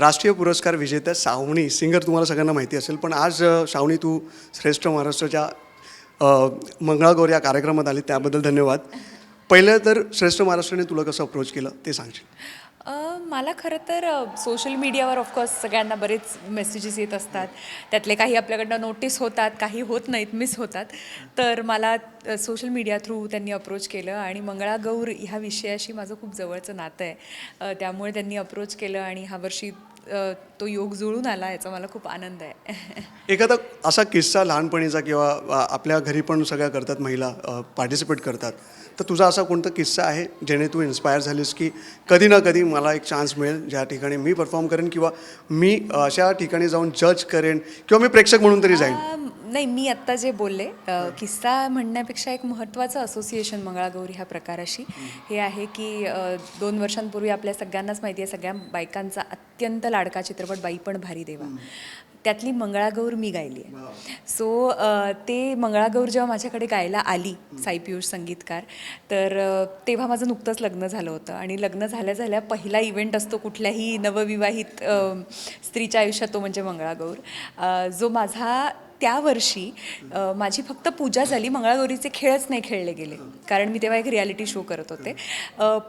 राष्ट्रीय पुरस्कार विजेत्या सावणी सिंगर तुम्हाला सगळ्यांना माहिती असेल पण आज सावणी तू श्रेष्ठ महाराष्ट्राच्या मंगळागौर या कार्यक्रमात आली त्याबद्दल धन्यवाद. पहिलं तर श्रेष्ठ महाराष्ट्राने तुला कसं अप्रोच केलं ते सांगशील? मला खरं तर सोशल मीडियावर ऑफकोर्स सगळ्यांना बरेच मेसेजेस येत असतात. त्यातले काही आपल्याकडनं नोटीस होतात काही होत नाहीत मिस होतात. तर मला सोशल मीडिया थ्रू त्यांनी अप्रोच केलं आणि मंगळागौर ह्या विषयाशी माझं खूप जवळचं नातं आहे. त्यामुळे त्यांनी अप्रोच केलं आणि ह्या वर्षी तो योग जुळून आला याचा मला खूप आनंद आहे. एखादा असा किस्सा लहानपणीचा किंवा आपल्या घरी पण सगळ्या करतात महिला पार्टिसिपेट करतात. तर तुझा असा कोणता किस्सा आहे जेणे तू इन्स्पायर झालीस की कधी ना कधी मला एक चान्स मिळेल ज्या ठिकाणी मी परफॉर्म करेन किंवा मी अशा ठिकाणी जाऊन जज करेन किंवा मी प्रेक्षक म्हणून तरी जाईन. नाही मी आत्ता जे बोलले किस्सा म्हणण्यापेक्षा एक महत्त्वाचं असोसिएशन मंगळागौरी ह्या प्रकाराशी. हे. आहे की दोन वर्षांपूर्वी आपल्या सगळ्यांनाच माहिती आहे सगळ्या बायकांचा अत्यंत लाडका चित्रपट बाई पण भारी देवा. त्यातली मंगळागौर मी गायली आहे. सो ते मंगळागौर जेव्हा माझ्याकडे गायला आली साई पियुष संगीतकार तर तेव्हा माझं नुकतंच लग्न झालं होतं. आणि लग्न झाल्या झाल्या पहिला इव्हेंट असतो कुठल्याही नवविवाहित स्त्रीच्या आयुष्यात तो म्हणजे मंगळागौर. जो माझा त्या वर्षी माझी फक्त पूजा झाली. मंगळागौरीचे खेळच नाही खेळले गेले. कारण मी तेव्हा एक रियालिटी शो करत होते.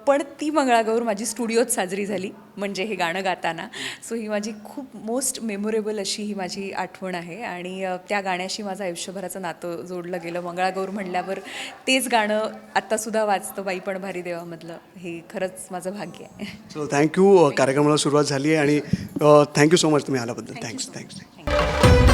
पण ती मंगळागौर माझी स्टुडिओत साजरी झाली. म्हणजे हे गाणं गाताना. सो ही माझी खूप मोस्ट मेमोरेबल अशी ही माझी आठवण आहे. आणि त्या गाण्याशी माझं आयुष्यभराचं नातं जोडलं गेलं. मंगळागौर म्हणल्यावर तेच गाणं आत्तासुद्धा वाचतं बाई पण भारी देवामधलं. हे खरंच माझं भाग्य आहे. सो थँक्यू कार्यक्रमाला सुरुवात झाली आहे आणि थँक्यू सो मच तुम्ही आल्याबद्दल. Thanks thanks thank you